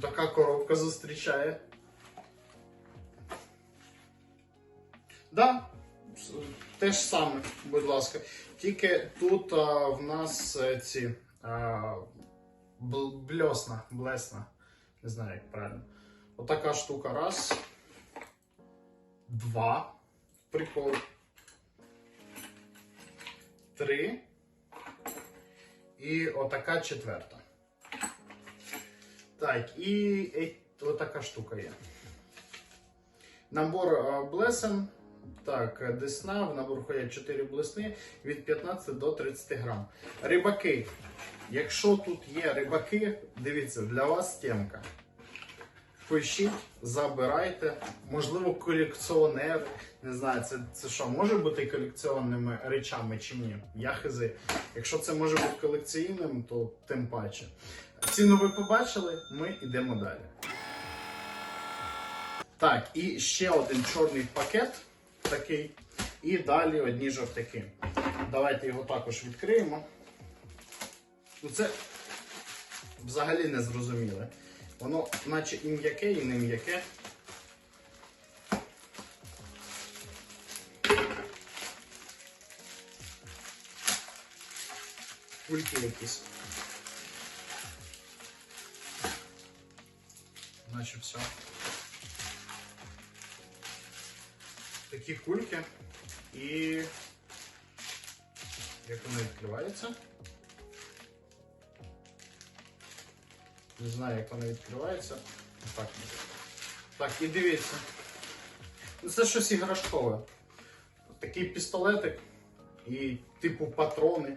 така коробка зустрічає. Да, те ж саме, будь ласка. Тільки тут а, в нас е, ці а, бл- бльосна, блесна. Не знаю, як правильно. Отака штука. Раз. Два. Прикол. Три. І отака четверта. Так, і е, отака штука є. Набор е, блесен. Так, десна, в набор ходять 4 блесни від 15 до 30 грам. Рибаки. Якщо тут є рибаки, дивіться, для вас темка. Пишіть, забирайте. Можливо, колекціонери. Не знаю, це, це що, може бути колекціонними речами чи ні? Я хизи. Якщо це може бути колекційним, то тим паче. Ціну ви побачили, ми йдемо далі. Так, і ще один чорний пакет такий. І далі одні жовтяки. Давайте його також відкриємо. Ну це взагалі не зрозуміле. Воно наче і м'яке, і не м'яке. Кульки якісь. Наче все. Такі кульки. І як воно відкривається? Не знаю, як воно відкривається. Так. Так, і дивіться. Це щось іграшкове. Такий пістолетик і типу патрони.